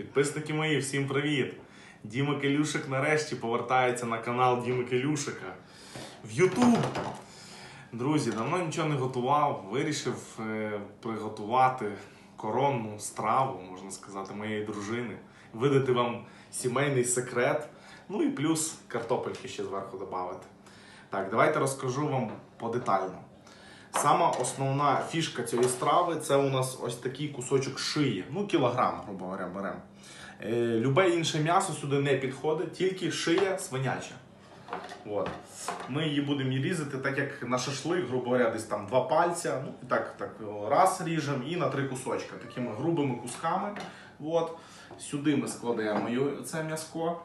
Підписники мої, всім привіт! Діма Келюшик нарешті повертається на канал Діми Келюшика в Ютуб. Друзі, давно нічого не готував. Вирішив е, приготувати коронну страву, можна сказати, моєї дружини. Видати вам сімейний секрет. Ну і плюс картопельки ще зверху додати. Так, давайте розкажу вам подетально. Сама основна фішка цієї страви це у нас ось такий кусочок шиї. Ну, кілограм, грубо говоря, беремо. Е, любе інше м'ясо сюди не підходить, тільки шия свиняча. От. Ми її будемо різати, так як на шашлик, грубо говоря, десь там два пальця. Ну, і так, так раз ріжемо і на три кусочка, такими грубими кусками. От. Сюди ми складаємо це м'яско.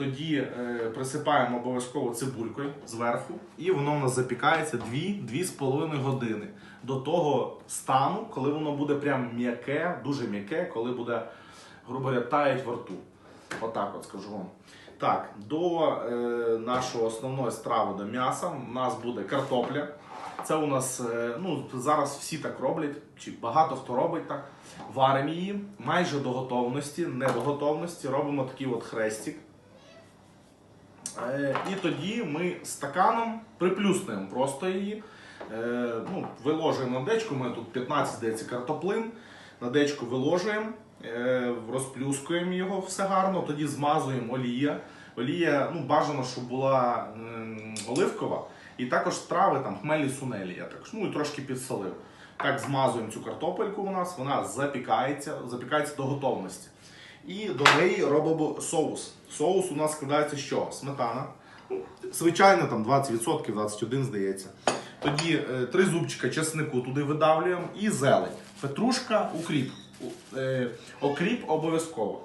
Тоді е, присипаємо обов'язково цибулькою зверху, і воно в нас запікається 2-2,5 години до того стану, коли воно буде прям м'яке, дуже м'яке, коли буде, грубо говоря, таять во рту. Отак от скажу вам. Так, до е, нашої основної страви до м'яса у нас буде картопля. Це у нас е, ну, зараз всі так роблять, чи багато хто робить так. Варимо її майже до готовності, не до готовності, робимо такий от хрестик. Е, І тоді ми стаканом приплюснуємо просто її. Е, Ну, виложуємо на дечку, у тут 15 здається картоплин. На дечку виложуємо, е, розплюскуємо його все гарно, тоді змазуємо олія. Олія ну, бажано, щоб була оливкова. І також трави, там, хмелі сунелі. Я також, ну і трошки підсолив. Так змазуємо цю картопельку у нас, вона запікається, запікається до готовності. І до неї робимо соус. Соус у нас складається чого? Сметана. Звичайно, там 20%, 21% здається. Тоді е, три зубчика чеснику туди видавлюємо і зелень. Петрушка, укріп. Е, окріп обов'язково.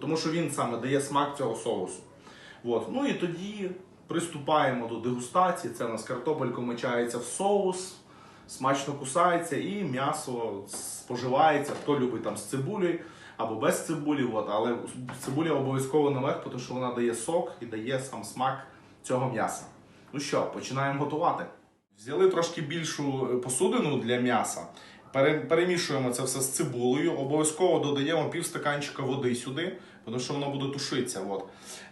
Тому що він саме дає смак цього соусу. От. Ну і тоді приступаємо до дегустації. Це у нас картопелька мочається в соус, смачно кусається і м'ясо споживається. Хто любить там з цибулею або без цибулі. От. Але цибуля обов'язково наверх, тому що вона дає сок і дає сам смак цього м'яса. Ну що, починаємо готувати. Взяли трошки більшу е, посудину для м'яса. Перемішуємо це все з цибулею. Обов'язково додаємо пів стаканчика води сюди, тому що воно буде тушитися. От.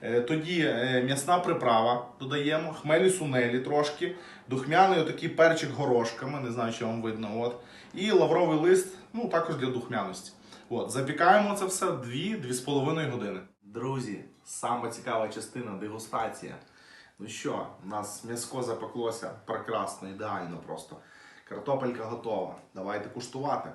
Е, Тоді е, м'ясна приправа додаємо, хмелі сунелі трошки, духмяний отакий перчик горошками, не знаю, чи вам видно. От. І лавровий лист, ну також для духмяності. От. Запікаємо це все 2-2,5 години. Друзі, саме цікава частина дегустація. Ну що, у нас м'яско запеклося прекрасно, ідеально просто. Картопелька готова. Давайте куштувати.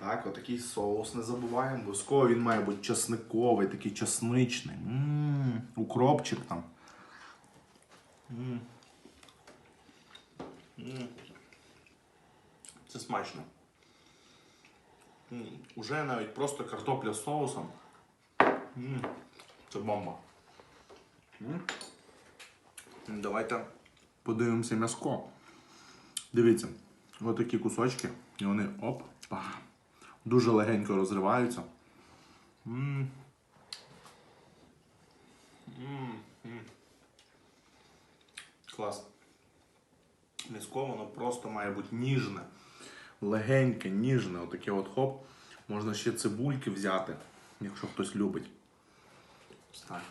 Так, отакий соус не забуваємо. Обов'язково він має бути чесниковий, такий чесничний. М, Укропчик там. М. М. Це смачно. Уже навіть просто картопля з соусом. Це бомба. Давайте подивимося м'яско. Дивіться, ось такі кусочки, і вони оп-па. Дуже легенько розриваються. Клас. М'яско воно просто має бути ніжне, легеньке, ніжне. Отаке от хоп. Можна ще цибульки взяти, якщо хтось любить. Так.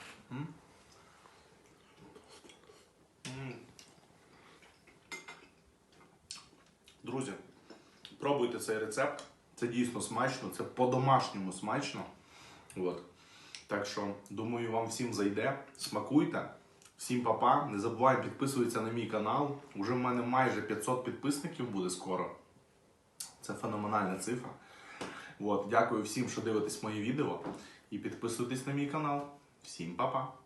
Друзі, пробуйте цей рецепт. Це дійсно смачно, це по-домашньому смачно. От. Так що, думаю, вам всім зайде. Смакуйте. Всім папа. Не забувайте підписуватися на мій канал. Уже в мене майже 500 підписників буде скоро. Феноменальна цифра. От. Дякую всім, що дивитесь мої відео. І підписуйтесь на мій канал. Всім па-па!